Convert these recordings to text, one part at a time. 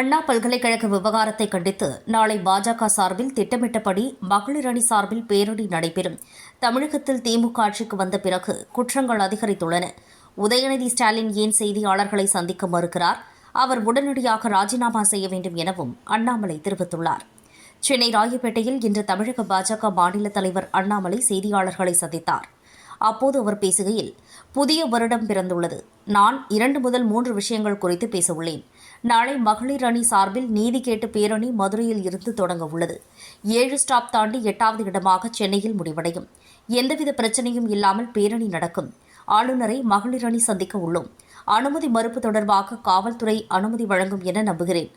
அண்ணா பல்கலைக்கழக விவகாரத்தை கண்டித்து நாளை பாஜக சார்பில் திட்டமிட்டபடி மகளிர் அணி சார்பில் பேரணி நடைபெறும். தமிழகத்தில் திமுக ஆட்சிக்கு வந்த பிறகு குற்றங்கள் அதிகரித்துள்ளன. உதயநிதி ஸ்டாலின் ஏன் செய்தியாளர்களை சந்திக்க மறுக்கிறார்? அவர் உடனடியாக ராஜினாமா செய்ய வேண்டும் எனவும் அண்ணாமலை தெரிவித்துள்ளார். சென்னை ராயப்பேட்டையில் இன்று தமிழக பாஜக மாநில தலைவர் அண்ணாமலை செய்தியாளர்களை சந்தித்தார். அப்போது அவர் பேசுகையில் புதிய வருடம் பிறந்துள்ளது. நான் இரண்டு முதல் மூன்று விஷயங்கள் குறித்து பேசவுள்ளேன் நாளை மகளிர் அணி சார்பில் நீதி கேட்டு பேரணி மதுரையில் இருந்து தொடங்க உள்ளது. ஏழு ஸ்டாப் தாண்டி எட்டாவது இடமாக சென்னையில் முடிவடையும். எந்தவித பிரச்சனையும் இல்லாமல் பேரணி நடக்கும். ஆளுநரை மகளிர் அணி சந்திக்க உள்ளோம். அனுமதி மறுப்பு தொடர்பாக காவல்துறை அனுமதி வழங்கும் என நம்புகிறேன்.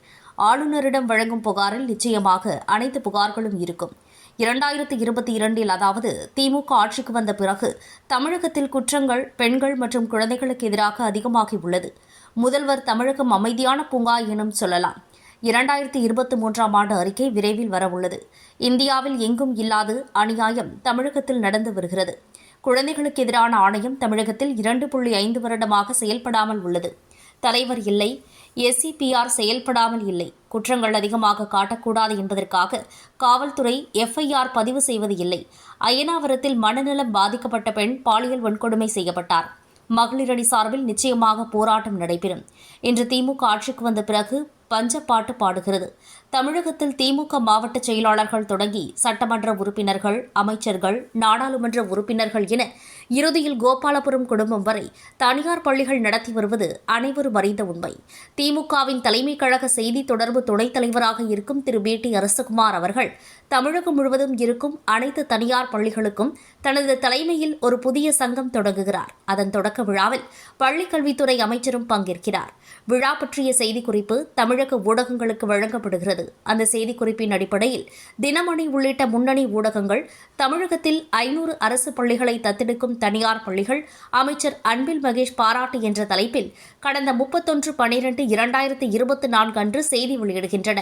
ஆளுநரிடம் வழங்கும் புகாரில் நிச்சயமாக அனைத்து புகார்களும் இருக்கும். இரண்டாயிரத்தி இருபத்தி இரண்டில் அதாவது திமுக ஆட்சிக்கு வந்த பிறகு தமிழகத்தில் குற்றங்கள் பெண்கள் மற்றும் குழந்தைகளுக்கு எதிராக அதிகமாகி உள்ளது முதல்வர் தமிழகம் அமைதியான பூங்கா எனும் சொல்லலாம். இரண்டாயிரத்தி இருபத்தி மூன்றாம் ஆண்டு அறிக்கை விரைவில் வரவுள்ளது. இந்தியாவில் எங்கும் இல்லாது அநியாயம் தமிழகத்தில் நடந்து வருகிறது. குழந்தைகளுக்கு எதிரான ஆணையம் தமிழகத்தில் இரண்டு புள்ளி ஐந்து வருடமாக செயல்படாமல் உள்ளது. தலைவர் இல்லை எஸ்சிபிஆர் செயல்படாமல் இல்லை. குற்றங்கள் அதிகமாக காட்டக்கூடாது என்பதற்காக காவல்துறை எஃப்ஐஆர் பதிவு செய்வது இல்லை. அயனாவரத்தில் மனநலம் பாதிக்கப்பட்ட பெண் பாலியல் வன்கொடுமை செய்யப்பட்டார். மகளிரணி சார்பில் நிச்சயமாக போராட்டம் நடைபெறும். இன்று திமுக ஆட்சிக்கு வந்த பிறகு பஞ்சப்பாட்டு பாடுகிறது. தமிழகத்தில் திமுக மாவட்ட செயலாளர்கள் தொடங்கி சட்டமன்ற உறுப்பினர்கள் அமைச்சர்கள் நாடாளுமன்ற உறுப்பினர்கள் என இறுதியில் கோபாலபுரம் குடும்பம் வரை தனியார் பள்ளிகள் நடத்தி வருவது அனைவரும் அறிந்த உண்மை. திமுகவின் தலைமை கழக செய்தி தொடர்பு துணைத் தலைவராக இருக்கும் திரு. பி. டி. அரசகுமார் அவர்கள் தமிழகம் முழுவதும் இருக்கும் அனைத்து தனியார் பள்ளிகளுக்கும் தனது தலைமையில் ஒரு புதிய சங்கம் தொடங்குகிறார். அதன் தொடக்க விழாவில் பள்ளிக்கல்வித்துறை அமைச்சரும் பங்கேற்கிறார். விழா பற்றிய செய்திக்குறிப்பு தமிழக தமிழக ஊடகங்களுக்கு வழங்கப்படுகிறது. அந்த செய்திக்குறிப்பின் அடிப்படையில் தினமணி உள்ளிட்ட முன்னணி ஊடகங்கள் தமிழகத்தில் ஐநூறு அரசு பள்ளிகளை தத்தெடுக்கும் தனியார் பள்ளிகள் அமைச்சர் அன்பில் மகேஷ் பாராட்டு என்ற தலைப்பில் கடந்த முப்பத்தொன்று பனிரெண்டு இரண்டாயிரத்தி இருபத்தி நான்கு அன்று செய்தி வெளியிடுகின்றன.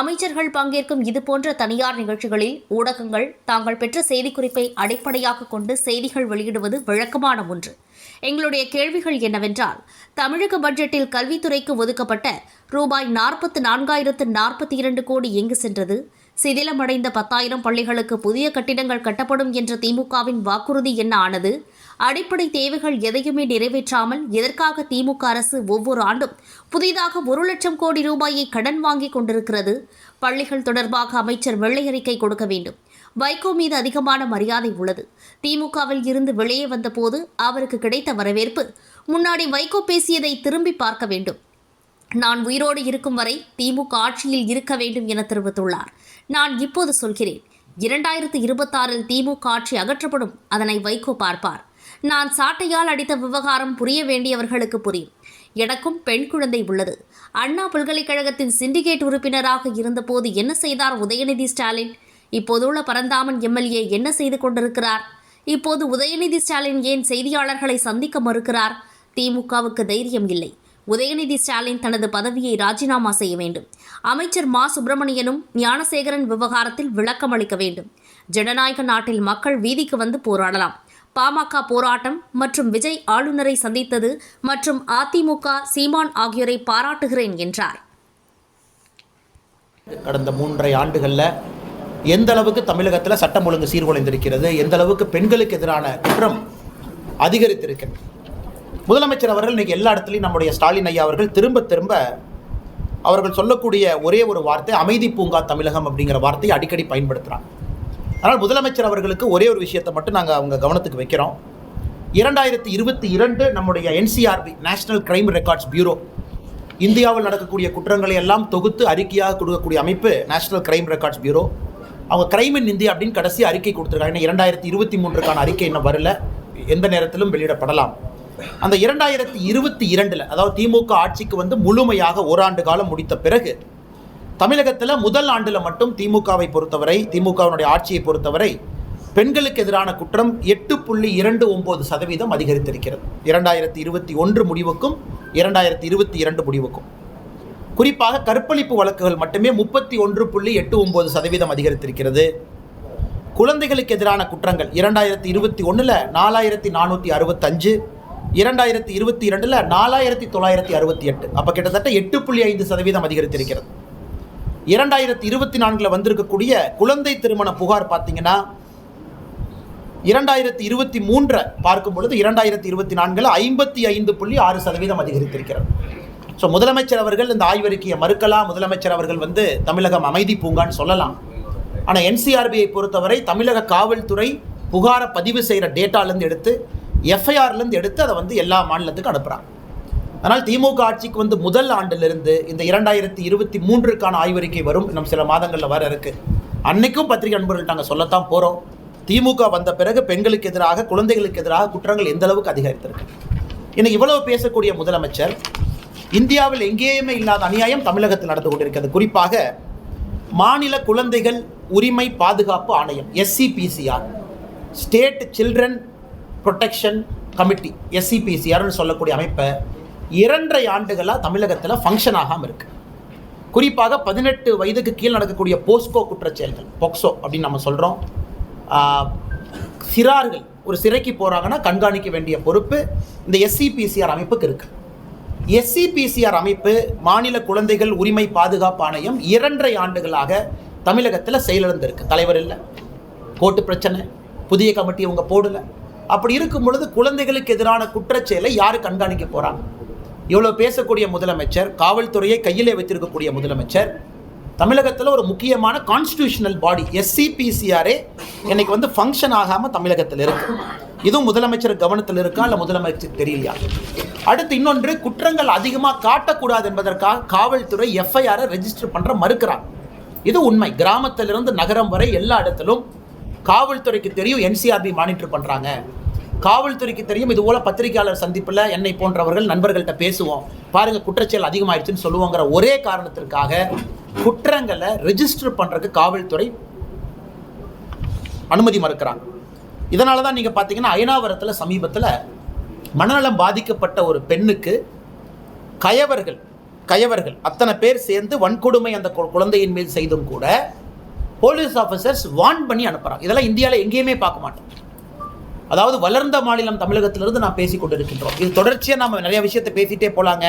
அமைச்சர்கள் பங்கேற்கும் இதுபோன்ற தனியார் நிகழ்ச்சிகளில் ஊடகங்கள் தாங்கள் பெற்ற செய்திக்குறிப்பை அடிப்படையாக கொண்டு செய்திகள் வெளியிடுவது வழக்கமான ஒன்று. எங்களுடைய கேள்விகள் என்னவென்றால் தமிழக பட்ஜெட்டில் கல்வித்துறைக்கு ஒதுக்கப்பட்ட ரூபாய் நாற்பத்து நான்காயிரத்து நாற்பத்தி இரண்டு கோடி எங்கு சென்றது? சிதிலமடைந்த பத்தாயிரம் பள்ளிகளுக்கு புதிய கட்டிடங்கள் கட்டப்படும் என்ற திமுகவின் வாக்குறுதி என்ன ஆனது? அடிப்படை தேவைகள் எதையுமே நிறைவேற்றாமல் எதற்காக திமுக அரசு ஒவ்வொரு ஆண்டும் புதிதாக ஒரு லட்சம் கோடி ரூபாயை கடன் வாங்கிக் கொண்டிருக்கிறது? பள்ளிகள் தொடர்பாக அமைச்சர் வெள்ளை அறிக்கை கொடுக்க வேண்டும். வைகோ மீது அதிகமான மரியாதை உள்ளது. திமுகவில் இருந்து வெளியே வந்தபோது அவருக்கு கிடைத்த வரவேற்பு. முன்னாடி வைகோ பேசியதை திரும்பி பார்க்க வேண்டும். நான் உயிரோடு இருக்கும் வரை திமுக ஆட்சியில் இருக்க வேண்டும் என தெரிவித்துள்ளார். நான் இப்போது சொல்கிறேன். இரண்டாயிரத்து இருபத்தாறில் திமுக ஆட்சி அகற்றப்படும் அதனை வைகோ பார்ப்பார். நான் சாட்டையால் அடித்த விவகாரம் புரிய வேண்டியவர்களுக்கு புரியும். எனக்கும் பெண் குழந்தை உள்ளது. அண்ணா பல்கலைக்கழகத்தின் சிண்டிகேட் உறுப்பினராக இருந்தபோது என்ன செய்தார் உதயநிதி ஸ்டாலின்? இப்போது உள்ள பரந்தாமன் எம்எல்ஏ என்ன செய்து கொண்டிருக்கிறார்? இப்போது உதயநிதி ஸ்டாலின் ஏன் செய்தியாளர்களை சந்திக்க மறுக்கிறார்? திமுகவுக்கு தைரியம் இல்லை. உதயநிதி ஸ்டாலின் தனது பதவியை ராஜினாமா செய்ய வேண்டும். அமைச்சர் மா. சுப்பிரமணியனும் ஞானசேகரன் விவகாரத்தில் விளக்கம் அளிக்க வேண்டும். ஜனநாயக நாட்டில் மக்கள் வீதிக்கு வந்து போராடலாம். பாமக போராட்டம் மற்றும் விஜய் ஆளுநரை சந்தித்தது மற்றும் அதிமுக சீமான் ஆகியோரை பாராட்டுகிறேன் என்றார். கடந்த மூன்றரை ஆண்டுகளில் எந்த அளவுக்கு தமிழகத்தில் சட்டம் ஒழுங்கு சீர்குலைந்திருக்கிறது எந்த அளவுக்கு பெண்களுக்கு எதிரான குற்றம் அதிகரித்திருக்கிறது. முதலமைச்சர் அவர்கள் இன்னைக்கு எல்லா இடத்துலையும் நம்முடைய ஸ்டாலின் ஐயா அவர்கள் திரும்ப திரும்ப அவர்கள் சொல்லக்கூடிய ஒரே ஒரு வார்த்தை அமைதி பூங்கா தமிழகம் அப்படிங்கிற வார்த்தையை அடிக்கடி பயன்படுத்துகிறாங்க ஆனால் முதலமைச்சர் அவர்களுக்கு ஒரே ஒரு விஷயத்தை மட்டும் நாங்கள் அவங்க கவனத்துக்கு வைக்கிறோம். இரண்டாயிரத்தி இருபத்தி இரண்டு நம்முடைய NCRB national crime records bureau இந்தியாவில் நடக்கக்கூடிய குற்றங்களை எல்லாம் தொகுத்து அறிக்கையாக கொடுக்கக்கூடிய அமைப்பு நேஷனல் கிரைம் ரெக்கார்ட்ஸ் பியூரோ அவங்க கிரைம் இன் இந்தியா அப்படின்னு கடைசி அறிக்கை கொடுத்துருக்காங்க. ஏன்னா இரண்டாயிரத்தி இருபத்தி மூன்றுக்கான அறிக்கை இன்னும் வரல. எந்த நேரத்திலும் வெளியிடப்படலாம். அந்த இரண்டாயிரத்தி இருபத்தி இரண்டில் அதாவது திமுக ஆட்சிக்கு வந்து முழுமையாக ஓராண்டு காலம் முடித்த பிறகு தமிழகத்தில் முதல் ஆண்டில் மட்டும் திமுகவை பொறுத்தவரை திமுகவினுடைய ஆட்சியை பொறுத்தவரை பெண்களுக்கு எதிரான குற்றம் எட்டு புள்ளி இரண்டு ஒம்பது சதவீதம் அதிகரித்திருக்கிறது. இரண்டாயிரத்தி இருபத்தி ஒன்று முடிவுக்கும் இரண்டாயிரத்தி இருபத்தி இரண்டு முடிவுக்கும். குறிப்பாக கற்பழிப்பு வழக்குகள் மட்டுமே முப்பத்தி ஒன்று புள்ளி எட்டு ஒம்பது சதவீதம் அதிகரித்திருக்கிறது. குழந்தைகளுக்கு எதிரான குற்றங்கள் இரண்டாயிரத்தி இருபத்தி ஒன்றில் நாலாயிரத்தி நானூற்றி அறுபத்தஞ்சு இரண்டாயிரத்தி இருபத்தி இரண்டில் நாலாயிரத்தி தொள்ளாயிரத்தி அறுபத்தி எட்டு. அப்போ கிட்டத்தட்ட எட்டு புள்ளி ஐந்து சதவீதம் அதிகரித்திருக்கிறது. இரண்டாயிரத்தி இருபத்தி நான்கில் வந்திருக்கக்கூடிய குழந்தை திருமண புகார் பார்த்தீங்கன்னா இரண்டாயிரத்தி இருபத்தி மூன்றை பார்க்கும் பொழுது இரண்டாயிரத்தி இருபத்தி நான்கில் ஐம்பத்தி ஐந்து புள்ளி ஆறு சதவீதம் அதிகரித்திருக்கிறது. ஸோ முதலமைச்சர் அவர்கள் இந்த ஆய்வறிக்கையை மறுக்கலாம். முதலமைச்சர் அவர்கள் வந்து தமிழகம் அமைதி பூங்கான்னு சொல்லலாம். ஆனால் என்சிஆர்பியை பொறுத்தவரை தமிழக காவல்துறை புகாரை பதிவு செய்கிற டேட்டாலேருந்து எடுத்து எஃப்ஐஆர்லேருந்து எடுத்து அதை வந்து எல்லா மாநிலத்துக்கும் அனுப்புகிறாங்க ஆனால் திமுக ஆட்சிக்கு வந்து முதல் ஆண்டிலிருந்து இந்த இரண்டாயிரத்தி இருபத்தி மூன்றுக்கான ஆய்வறிக்கை வரும். இன்னும் சில மாதங்களில் வர இருக்குது அன்னைக்கும் பத்திரிகை நண்பர்கள் நாங்கள் சொல்லத்தான் போகிறோம் திமுக வந்த பிறகு பெண்களுக்கு எதிராக குழந்தைகளுக்கு எதிராக குற்றங்கள் எந்த அளவுக்கு அதிகரித்திருக்கு? இன்னைக்கு இவ்வளவு பேசக்கூடிய முதலமைச்சர் இந்தியாவில் எங்கேயுமே இல்லாத அநியாயம் தமிழகத்தில் நடந்து கொண்டிருக்கிறது. குறிப்பாக மாநில குழந்தைகள் உரிமை பாதுகாப்பு ஆணையம் SCPCR state children protection committee எஸ்சிபிசிஆர்னு சொல்லக்கூடிய அமைப்பை இரண்டரை ஆண்டுகளாக தமிழகத்தில் ஃபங்க்ஷன் ஆகாமல் இருக்குது குறிப்பாக பதினெட்டு வயதுக்கு கீழ் நடக்கக்கூடிய போஸ்கோ குற்றச்செயல்கள் பொக்சோ அப்படின்னு நம்ம சொல்கிறோம் சிறார்கள் ஒரு சிறைக்கு போகிறாங்கன்னா கண்காணிக்க வேண்டிய பொறுப்பு இந்த எஸ்சிபிசிஆர் அமைப்புக்கு இருக்குது எஸ்சிபிசிஆர் அமைப்பு மாநில குழந்தைகள் உரிமை பாதுகாப்பு ஆணையம் இரண்டரை ஆண்டுகளாக தமிழகத்தில் செயலிழந்திருக்கு. தலைவர் இல்லை கோர்ட்டு பிரச்சனை புதிய கமிட்டி இவங்க போடல. அப்படி இருக்கும் பொழுது குழந்தைகளுக்கு எதிரான குற்றச்செயலை யார் கண்காணிக்க போகிறாங்க இவ்வளோ பேசக்கூடிய முதலமைச்சர் காவல்துறையை கையிலே வைத்திருக்கக்கூடிய முதலமைச்சர் தமிழகத்தில் ஒரு முக்கியமான கான்ஸ்டியூஷனல் பாடி எஸ்சிபிசிஆரே இன்னைக்கு வந்து ஃபங்க்ஷன் ஆகாமல் தமிழகத்தில் இருக்குது இதுவும் முதலமைச்சர் கவனத்தில் இருக்கா இல்லை முதலமைச்சர் தெரியலையா? அடுத்து இன்னொன்று குற்றங்கள் அதிகமாக காட்டக்கூடாது என்பதற்காக காவல்துறை எஃப்ஐஆரை ரெஜிஸ்டர் பண்ணுற மறுக்கிறார். இது உண்மை. கிராமத்திலிருந்து நகரம் வரை எல்லா இடத்திலும் காவல்துறைக்கு தெரியும் என்சிஆர்பி மானிட்டர் பண்ணுறாங்க காவல்துறைக்கு தெரியும் இது போல பத்திரிகையாளர் சந்திப்பில் என்னை போன்றவர்கள் நண்பர்கள்ட்ட பேசுவோம். பாருங்கள் குற்றச்செயல் அதிகமாயிடுச்சுன்னு சொல்லுவோங்கிற ஒரே காரணத்திற்காக குற்றங்களை ரெஜிஸ்டர் பண்ணுறதுக்கு காவல்துறை அனுமதி மறுக்கிறாங்க. இதனால தான் நீங்கள் பார்த்தீங்கன்னா அயனாவரத்தில் சமீபத்தில் மனநலம் பாதிக்கப்பட்ட ஒரு பெண்ணுக்கு கயவர்கள் கயவர்கள் அத்தனை பேர் சேர்ந்து வன்கொடுமை அந்த குழந்தையின் மீது செய்தும் கூட போலீஸ் ஆஃபீஸர்ஸ் வார்ன் பண்ணி அனுப்புகிறாங்க இதெல்லாம் இந்தியாவில் எங்கேயுமே பார்க்க மாட்டோம். அதாவது வளர்ந்த மாநிலம் தமிழகத்திலிருந்து நான் பேசிக் கொண்டிருக்கின்றோம். இது தொடர்ச்சியாக நம்ம நிறைய விஷயத்தை பேசிட்டே போகலாங்க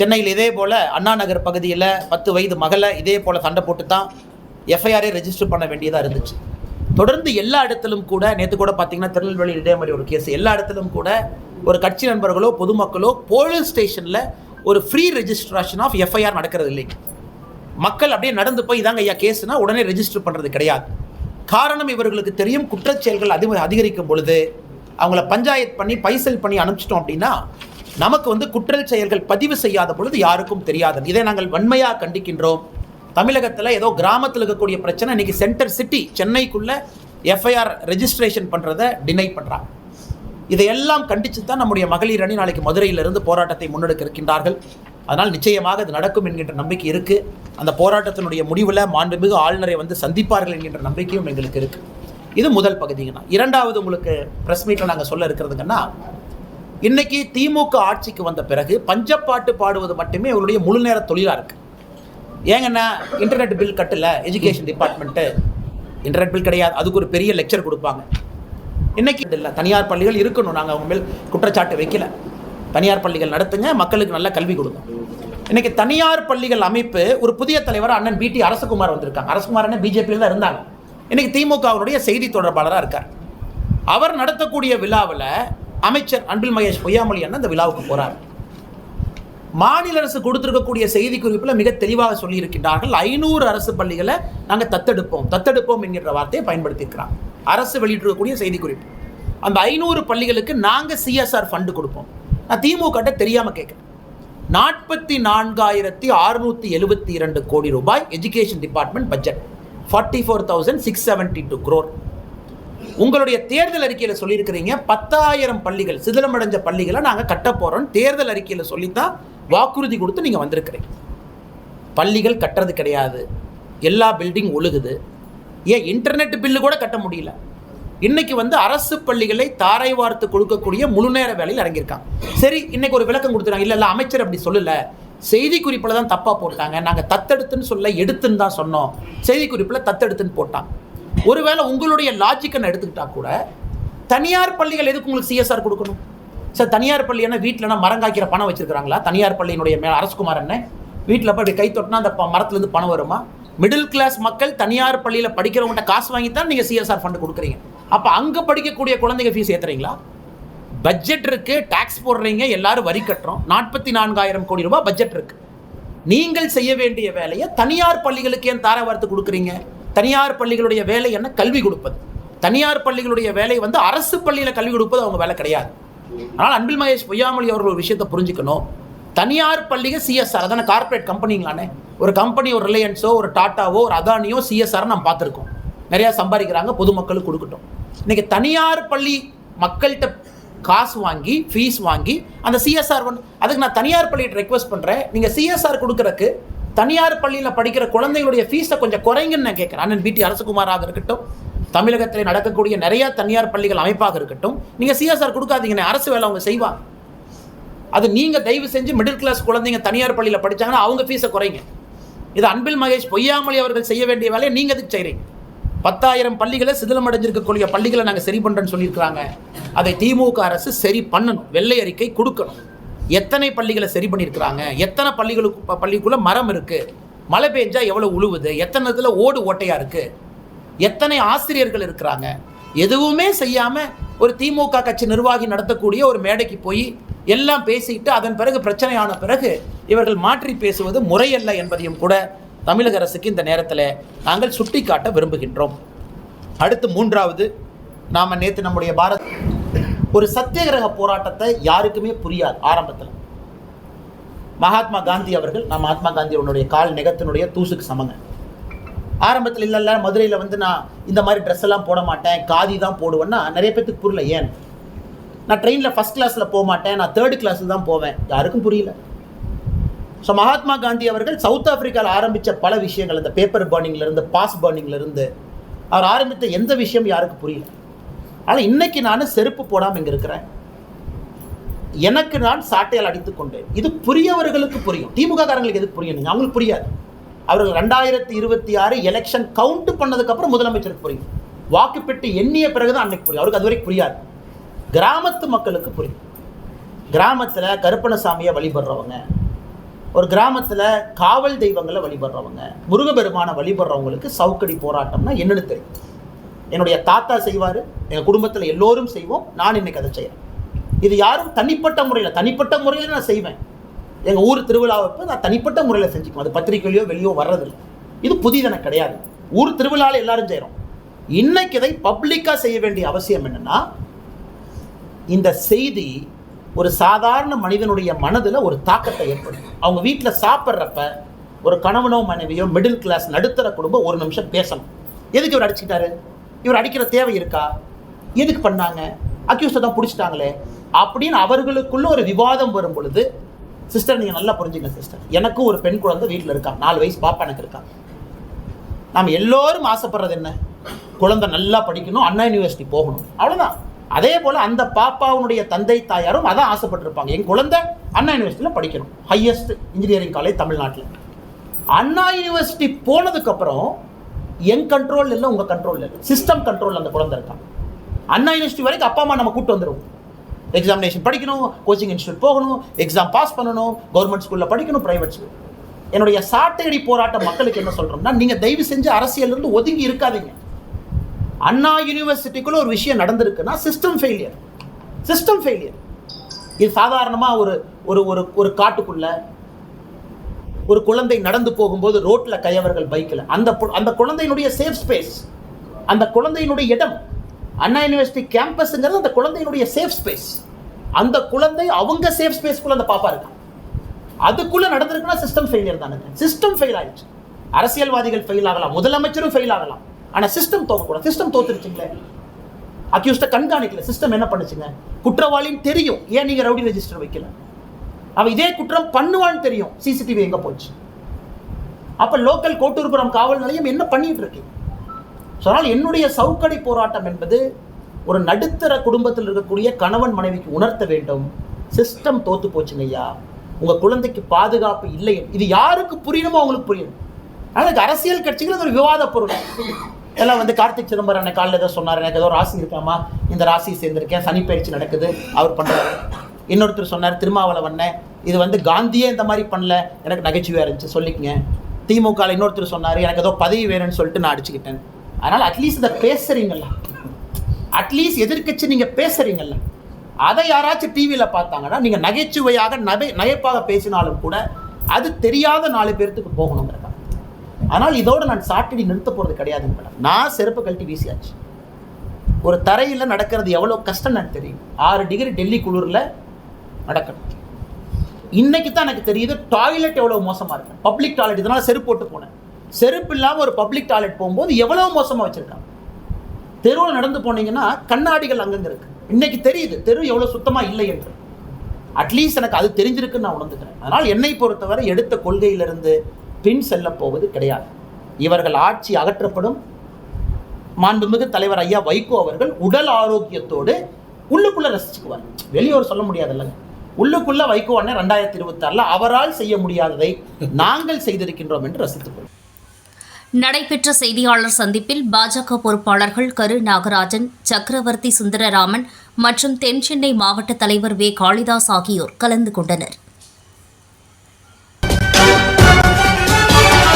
சென்னையில் இதே போல் அண்ணா நகர் பகுதியில் பத்து வயது மகளை இதே போல் சண்டை போட்டு தான் எஃப்ஐஆரே ரெஜிஸ்டர் பண்ண வேண்டியதாக இருந்துச்சு. தொடர்ந்து எல்லா இடத்திலும் கூட நேற்று கூட பார்த்தீங்கன்னா திருநெல்வேலி இதே மாதிரி ஒரு கேஸ் எல்லா இடத்திலும் கூட ஒரு கட்சி நண்பர்களோ பொதுமக்களோ போலீஸ் ஸ்டேஷனில் ஒரு ஃப்ரீ ரெஜிஸ்ட்ரேஷன் ஆஃப் எஃப்ஐஆர் நடக்கிறது இல்லைங்க மக்கள் அப்படியே நடந்து போய் இதாங்க ஐயா கேஸ்னால் உடனே ரெஜிஸ்டர் பண்ணுறது கிடையாது. காரணம் இவர்களுக்கு தெரியும் குற்றச்செயல்கள் அதிக அதிகரிக்கும் பொழுது அவங்கள பஞ்சாயத் பண்ணி பைசல் பண்ணி அனுப்பிச்சிட்டோம் அப்படின்னா நமக்கு வந்து குற்றச் செயல்கள் பதிவு செய்யாத பொழுது யாருக்கும் தெரியாது. இதை நாங்கள் வன்மையாக கண்டிக்கின்றோம். தமிழகத்தில் ஏதோ கிராமத்தில் இருக்கக்கூடிய பிரச்சனை இன்னைக்கு சென்டர் சிட்டி சென்னைக்குள்ளே எஃப்ஐஆர் ரெஜிஸ்ட்ரேஷன் பண்ணுறதை டினை பண்ணுறாங்க இதையெல்லாம் கண்டித்து தான் நம்முடைய மகளிர் அணி நாளைக்கு மதுரையிலிருந்து போராட்டத்தை முன்னெடுக்க இருக்கின்றார்கள் அதனால் நிச்சயமாக அது நடக்கும் என்கின்ற நம்பிக்கை இருக்குது அந்த போராட்டத்தினுடைய முடிவில் மாண்புமிகு ஆளுநரை வந்து சந்திப்பார்கள் என்கின்ற நம்பிக்கையும் எங்களுக்கு இருக்குது இது முதல் பகுதிங்கண்ணா. இரண்டாவது உங்களுக்கு ப்ரெஸ் மீட்டில் நாங்கள் சொல்ல இருக்கிறதுங்கன்னா இன்னைக்கு திமுக ஆட்சிக்கு வந்த பிறகு பஞ்சப்பாட்டு பாடுவது மட்டுமே அவருடைய முழு நேர தொழிலாக இருக்குது ஏங்கண்ணா இன்டர்நெட் பில் கட்டல எஜுகேஷன் டிபார்ட்மெண்ட்டு இன்டர்நெட் பில் கிடையாது. அதுக்கு ஒரு பெரிய லெக்சர் கொடுப்பாங்க. இன்னைக்கு இல்லை தனியார் பள்ளிகள் இருக்கணும். நாங்கள் அவங்க மேல் குற்றச்சாட்டு வைக்கல. தனியார் பள்ளிகள் நடத்துங்க. மக்களுக்கு நல்ல கல்வி கொடுங்க. இன்னைக்கு தனியார் பள்ளிகள் அமைப்பு ஒரு புதிய தலைவர் அண்ணன் பிடி அரசகுமார் வந்திருக்காங்க. அரசகுமார் அண்ணன் பிஜேபியில் தான் இருந்தாங்க. இன்னைக்கு திமுகவுடைய செய்தி தொடர்பாளராக இருக்கார். அவர் நடத்தக்கூடிய விழாவில் அமைச்சர் அன்பில் மகேஷ் பொய்யாமொழி அண்ணன் அந்த விழாவுக்கு போகிறார் மாநில அரசு கொடுத்திருக்கக்கூடிய செய்தி குறிப்பில் மிக தெளிவாக சொல்லியிருக்கின்றார்கள். ஐநூறு அரசு பள்ளிகளை நாங்கள் தத்தெடுப்போம். தத்தெடுப்போம் என்கிற வார்த்தையை பயன்படுத்தியிருக்கிறாங்க. அரசு வெளியிட்டிருக்கக்கூடிய செய்தி குறிப்பு அந்த ஐநூறு பள்ளிகளுக்கு நாங்கள் சிஎஸ்ஆர் ஃபண்டு கொடுப்போம். நான் திமுக தெரியாமல் கேட்குறேன் நாற்பத்தி நான்காயிரத்தி அறுநூற்றி எழுபத்தி இரண்டு கோடி ரூபாய் education department budget forty four thousand six seventy two crore உங்களுடைய தேர்தல் அறிக்கையில் சொல்லியிருக்கிறீங்க பத்தாயிரம் பள்ளிகள் சிதிலமடைஞ்ச பள்ளிகளை நாங்கள் கட்ட போகிறோம் தேர்தல் அறிக்கையில் சொல்லித்தான் வாக்குறுதி கொடுத்து நீங்கள் வந்திருக்கிறீங்க. பள்ளிகள் கட்டுறது கிடையாது. எல்லா பில்டிங் ஒழுகுது. ஏன் இன்டர்நெட் பில்லு கூட கட்ட முடியல. இன்னைக்கு வந்து அரசு பள்ளிகளை தாரை வார்த்து கொடுக்கக்கூடிய முழு நேர வேலையில் இறங்கியிருக்காங்க. சரி இன்னைக்கு ஒரு விளக்கம் கொடுத்துருக்காங்க இல்லை இல்லை அமைச்சர் அப்படி சொல்லல. செய்தி குறிப்பில் தான் தப்பாக போட்டாங்க. நாங்கள் தத்தெடுத்துன்னு சொல்ல எடுத்துன்னு தான் சொன்னோம். செய்தி குறிப்பில் தத்தெடுத்துன்னு போட்டாங்க. ஒருவேளை உங்களுடைய லாஜிக்கை எடுத்துக்கிட்டா கூட தனியார் பள்ளிகள் எதுக்கு உங்களுக்கு சிஎஸ்ஆர் கொடுக்கணும்? சார் தனியார் பள்ளி என்ன வீட்டில் மரம் காய்க்கிற பணம் வச்சிருக்காங்களா தனியார் பள்ளியினுடைய மேல அரசகுமார் என்ன வீட்டில் போய் இப்படி கை தொட்டினா அந்த ப- மரத்துலேருந்து பணம் வருமா? மிடில் கிளாஸ் மக்கள் தனியார் பள்ளியில் படிக்கிறவங்கள்ட்ட காசு வாங்கி தான் நீங்கள் சிஎஸ்ஆர் ஃபண்டு கொடுக்குறீங்க. அப்போ அங்கே படிக்கக்கூடிய குழந்தைங்க ஃபீஸ் ஏற்றுறீங்களா பட்ஜெட் இருக்குது டேக்ஸ் போடுறீங்க எல்லாரும் வரி கட்டுறோம். நாற்பத்தி நான்காயிரம் கோடி ரூபாய் பட்ஜெட் இருக்குது நீங்கள் செய்ய வேண்டிய வேலையை தனியார் பள்ளிகளுக்கு ஏன் தார வார்த்து கொடுக்குறீங்க? தனியார் பள்ளிகளுடைய வேலை என்ன? கல்வி கொடுப்பது. தனியார் பள்ளிகளுடைய வேலை வந்து அரசு பள்ளியில் கல்வி கொடுப்பது அவங்க வேலை கிடையாது. ஆனால் அன்பில் மகேஷ் பொய்யாமொழி அவர்கள் ஒரு விஷயத்தை புரிஞ்சுக்கணும். தனியார் பள்ளிகள் சிஎஸ்ஆர் அதான கார்ப்பரேட் கம்பெனிங்களானே ஒரு கம்பெனி ஒரு ரிலையன்ஸோ ஒரு டாட்டாவோ ஒரு அதானியோ சிஎஸ்ஆர் நம்ம பார்த்துருக்கோம். நிறையா சம்பாதிக்கிறாங்க பொதுமக்களுக்கு கொடுக்கட்டும். இன்றைக்கி தனியார் பள்ளி மக்கள்கிட்ட காசு வாங்கி ஃபீஸ் வாங்கி அந்த சிஎஸ்ஆர் வந்து அதுக்கு நான் தனியார் பள்ளிகிட்ட ரெக்வஸ்ட் பண்ணுறேன் நீங்கள் சிஎஸ்ஆர் கொடுக்குறக்கு தனியார் பள்ளியில் படிக்கிற குழந்தைகளுடைய ஃபீஸை கொஞ்சம் குறைங்கன்னு நான் கேட்குறேன் அண்ணன் பிடி அரசகுமாராக இருக்கட்டும் தமிழகத்தில் நடக்கக்கூடிய நிறைய தனியார் பள்ளிகள் அமைப்பாக இருக்கட்டும் நீங்கள் சிஎஸ்ஆர் கொடுக்காதீங்கண்ணே அரசு வேலை அவங்க செய்வாங்க. அது நீங்கள் தயவு செஞ்சு மிடில் கிளாஸ் குழந்தைங்க தனியார் பள்ளியில் படிச்சாங்கன்னா அவங்க ஃபீஸை குறைங்க. இது அன்பில் மகேஷ் பொய்யாமொழி அவர்கள் செய்ய வேண்டிய வேலையை நீங்கள் எதுக்கு செய்கிறீங்க பத்தாயிரம் பள்ளிகளை சிதிலமடைஞ்சிருக்கக்கூடிய பள்ளிகளை நாங்கள் சரி பண்ணுறோன்னு சொல்லியிருக்கிறாங்க. அதை திமுக அரசு சரி பண்ணணும் வெள்ளை அறிக்கை கொடுக்கணும். எத்தனை பள்ளிகளை சரி பண்ணியிருக்கிறாங்க? எத்தனை பள்ளிகளுக்கு பள்ளிக்குள்ளே மரம் இருக்குது மழை பெஞ்சால் எவ்வளோ உழுவுது? எத்தனை இதில் ஓடு ஓட்டையாக இருக்குது எத்தனை ஆசிரியர்கள் இருக்கிறாங்க? எதுவுமே செய்யாமல் ஒரு திமுக கட்சி நிர்வாகி நடத்தக்கூடிய ஒரு மேடைக்கு போய் எல்லாம் பேசிட்டு அதன் பிறகு பிரச்சனையான பிறகு இவர்கள் மாற்றி பேசுவது முறையல்ல என்பதையும் கூட தமிழக அரசுக்கு இந்த நேரத்தில் நாங்கள் சுட்டிக்காட்ட விரும்புகின்றோம். அடுத்து மூன்றாவது நாம் நேற்று நம்முடைய பாரத் ஒரு சத்தியகிரக போராட்டத்தை யாருக்குமே புரியாது ஆரம்பத்தில். மகாத்மா காந்தி அவர்கள் நான் மகாத்மா காந்தி அவனுடைய கால் நெகத்தினுடைய தூசுக்கு சமங்க. ஆரம்பத்தில் இல்லை இல்லை மதுரையில் வந்து நான் இந்த மாதிரி ட்ரெஸ் எல்லாம் போட மாட்டேன் காதி தான் போடுவேன்னா நிறைய பேத்துக்கு புரியல ஏன்? நான் ட்ரெயினில் ஃபஸ்ட் கிளாஸில் போக மாட்டேன் நான் தேர்ட் கிளாஸில் தான் போவேன். யாருக்கும் புரியல. ஸோ மகாத்மா காந்தி அவர்கள் சவுத் ஆப்பிரிக்காவில் ஆரம்பித்த பல விஷயங்கள் இந்த பேப்பர் இருந்து பாஸ் இருந்து அவர் ஆரம்பித்த எந்த விஷயம் யாருக்கும் புரியல. ஆனால் இன்னைக்கு நான் செருப்பு போடாமல் இங்கே இருக்கிறேன் எனக்கு நான் சாட்டையால் அடித்துக் கொண்டேன். இது புரியவர்களுக்கு புரியும். திமுக காரங்களுக்கு எதுக்கு புரியும்? அவங்களுக்கு புரியாது. அவர்கள் ரெண்டாயிரத்தி இருபத்தி ஆறு எலெக்ஷன் கவுண்ட் பண்ணதுக்கப்புறம் முதலமைச்சருக்கு புரியும். வாக்குப்பெட்டி எண்ணிய பிறகுதான் அன்னைக்கு புரியும். அவருக்கு அது வரைக்கும் புரியாது. கிராமத்து மக்களுக்கு புரியும். கிராமத்தில் கருப்பணசாமியை வழிபடுறவங்க ஒரு கிராமத்தில் காவல் தெய்வங்களை வழிபடுறவங்க முருகபெருமானை வழிபடுறவங்களுக்கு சவுக்கடி போராட்டம்னா என்னன்னு தெரியும். என்னுடைய தாத்தா செய்வார் எங்கள் குடும்பத்தில் எல்லோரும் செய்வோம் நான் இன்னைக்கு அதை செய்கிறேன் இது யாரும் தனிப்பட்ட முறையில் தனிப்பட்ட முறையில் நான் செய்வேன். எங்கள் ஊர் திருவிழாவப்போ நான் தனிப்பட்ட முறையில் செஞ்சுக்குவேன். அது பத்திரிக்கையிலையோ வெளியோ வர்றதில்லை. இது புதிதென கிடையாது. ஊர் திருவிழாவில் எல்லாரும் செய்கிறோம் இன்னைக்கு இதை பப்ளிக்காக செய்ய வேண்டிய அவசியம் என்னென்னா இந்த செய்தி ஒரு சாதாரண மனிதனுடைய மனதில் ஒரு தாக்கத்தை ஏற்படுத்தும். அவங்க வீட்டில் சாப்பிட்றப்ப ஒரு கணவனோ மனைவியோ மிடில் கிளாஸ் நடுத்தர குடும்பம் ஒரு நிமிஷம் பேசணும். எதுக்கு இவர் அடிச்சுக்கிட்டாரு? இவர் அடிக்கிற தேவை இருக்கா? எதுக்கு பண்ணாங்க? அக்யூஸ்டை தான் பிடிச்சிட்டாங்களே. அப்படின்னு அவர்களுக்குள்ள ஒரு விவாதம் வரும் பொழுது சிஸ்டர் நீங்கள் நல்லா புரிஞ்சுங்க சிஸ்டர் எனக்கும் ஒரு பெண் குழந்தை வீட்டில் இருக்கா? நாலு வயசு பாப்பா எனக்கு இருக்கா? நாம் எல்லோரும் ஆசைப்படுறது என்ன? குழந்தை நல்லா படிக்கணும் அண்ணா யூனிவர்சிட்டி போகணும். அவ்வளோதான் அதே போல் அந்த பாப்பாவுடைய தந்தை தாயாரும் அதான் ஆசைப்பட்டிருப்பாங்க. என் குழந்தை அண்ணா யூனிவர்சிட்டியில் படிக்கணும். ஹையஸ்ட் இன்ஜினியரிங் காலேஜ் தமிழ்நாட்டில். அண்ணா யூனிவர்சிட்டி போனதுக்கப்புறம் என் கண்ட்ரோல் இல்லை உங்கள் கண்ட்ரோல் இல்லை. சிஸ்டம் கண்ட்ரோல் அந்த குழந்தை இருக்கான் அண்ணா யூனிவர்சிட்டி வரைக்கும் அப்பா அம்மா நம்ம கூட்டு வந்துடும் எக்ஸாமினேஷன் படிக்கணும் கோச்சிங் இன்ஸ்டியூட் போகணும் எக்ஸாம் பாஸ் பண்ணணும் கவர்மெண்ட் ஸ்கூலில் படிக்கணும் ப்ரைவேட் ஸ்கூல் என்னுடைய சாட்டையடி போராட்ட மக்களுக்கு என்ன சொல்கிறோம்னா நீங்கள் தயவு செஞ்சு அரசியலிருந்து ஒதுங்கி இருக்காதீங்க. அண்ணா யூனிவர்சிட்டிக்குள்ள ஒரு விஷயம் நடந்திருக்குன்னா சிஸ்டம் ஃபெயிலியர் சிஸ்டம் ஃபெயிலியர் இது சாதாரணமாக ஒரு ஒரு ஒரு ஒரு ஒரு குழந்தை நடந்து போகும்போது ரோட்டில் கையவர்கள் பைக்கில். அந்த அந்த குழந்தையினுடைய சேஃப் ஸ்பேஸ் அந்த குழந்தையினுடைய இடம் அண்ணா யூனிவர்சிட்டி கேம்பஸ்ங்கிறது அந்த குழந்தையினுடைய சேஃப் ஸ்பேஸ் அந்த குழந்தை அவங்க சேஃப் ஸ்பேஸ்க்குள்ள அந்த பாப்பா இருக்கான் அதுக்குள்ள நடந்திருக்குன்னா சிஸ்டம் ஃபெயிலியர் தானுங்க சிஸ்டம் ஃபெயில் ஆயிடுச்சு. அரசியல்வாதிகள் ஃபெயில் ஆகலாம் முதலமைச்சரும் ஃபெயில் ஆகலாம். ஆனால் சிஸ்டம் தோக்கக்கூடாது. சிஸ்டம் தோத்துருச்சுங்களே. அக்யூஸ்ட கண்காணிக்கல. சிஸ்டம் என்ன பண்ணுச்சுங்க? குற்றவாளின்னு தெரியும். ஏன் நீங்க ரவுடி ரெஜிஸ்டர் வைக்கல? அவன் இதே குற்றம் பண்ணுவான்னு தெரியும். சிசிடிவி எங்கே போச்சு? அப்போ லோக்கல் கோட்டூர்புரம் காவல் நிலையம் என்ன பண்ணிட்டு இருக்கு? So, அதனால் என்னுடைய சவுக்கடி போராட்டம் என்பது ஒரு நடுத்தர குடும்பத்தில் இருக்கக்கூடிய கணவன் மனைவிக்கு உணர்த்த வேண்டும். சிஸ்டம் தோத்து போச்சுங்க ஐயா. உங்கள் குழந்தைக்கு பாதுகாப்பு இல்லை. இது யாருக்கு புரியணுமோ அவங்களுக்கு புரியணும் ஆனால் அரசியல் கட்சிகள் ஒரு விவாத பொருள். எல்லாம் வந்து கார்த்திக் சிதம்பரம் என்ன காலையில் ஏதோ சொன்னார். எனக்கு ஏதோ ராசி இருக்காமா? இந்த ராசியை சேர்ந்திருக்கேன். சனி பயிற்சி நடக்குது. அவர் பண்ணுறாரு இன்னொருத்தர் சொன்னார் திருமாவளவண்ண இது வந்து காந்தியே இந்த மாதிரி பண்ணல. எனக்கு நகைச்சுவையாக இருந்துச்சு சொல்லிக்கங்க. திமுகவில் இன்னொருத்தர் சொன்னார் எனக்கு ஏதோ பதவி வேணும்னு சொல்லிட்டு நான் அடிச்சுக்கிட்டேன். அதனால் அட்லீஸ்ட் இதை பேசுகிறீங்களா அட்லீஸ்ட் எதிர்க்கட்சி நீங்கள் பேசுறீங்கல்ல. அதை யாராச்சும் டிவியில் பார்த்தாங்கன்னா நீங்கள் நகைச்சுவையாக நகை நகைப்பாக பேசினாலும் கூட அது தெரியாத நாலு பேர்த்துக்கு போகணுங்கிறதா ஆனால் இதோடு நான் சாட்டிடி நிறுத்த போகிறது கிடையாது மேடம். நான் செருப்பு கழட்டி வீசியாச்சு. ஒரு தரையில் நடக்கிறது எவ்வளோ கஷ்டம் எனக்கு தெரியும். ஆறு டிகிரி டெல்லி குளிரில் நடக்கணும் இன்னைக்கு தான் எனக்கு தெரியுது டாய்லெட் எவ்வளோ மோசமாக இருக்கு. பப்ளிக் டாய்லெட் இதனால் செருப்பு போட்டு போனேன். செருப்பு இல்லாமல் ஒரு பப்ளிக் டாய்லெட் போகும்போது எவ்வளோ மோசமாக வச்சுருக்காங்க. தெருவில் நடந்து போனீங்கன்னா கண்ணாடிகள் அங்கங்கே இருக்கு. இன்னைக்கு தெரியுது தெரு எவ்வளோ சுத்தமாக இல்லை என்று. அட்லீஸ்ட் எனக்கு அது தெரிஞ்சிருக்குன்னு நான் உணர்ந்துக்கிறேன். அதனால் என்னை பொறுத்தவரை எடுத்த கொள்கையிலிருந்து பின் செல்ல போவது கிடையாது. இவர்கள் ஆட்சி அகற்றப்படும். மாண்புமிகு தலைவர் ஐயா வைகோ அவர்கள் உடல் ஆரோக்கியத்தோடு உள்ளுக்குள்ளே ரசிச்சுக்குவார். வெளியூர் சொல்ல முடியாதுல்லங்க. உள்ளுக்குள்ள வைகோ அண்ணன் ரெண்டாயிரத்தி இருபத்தாறுல அவரால் செய்ய முடியாததை நாங்கள் செய்திருக்கின்றோம் என்று ரசித்துக் நடைபெற்ற செய்தியாளர் சந்திப்பில் பாஜக பொறுப்பாளர்கள் கரு நாகராஜன் சக்கரவர்த்தி சுந்தரராமன் மற்றும் தென்சென்னை மாவட்ட தலைவர் வே. காளிதாஸ் ஆகியோர் கலந்து கொண்டனர்.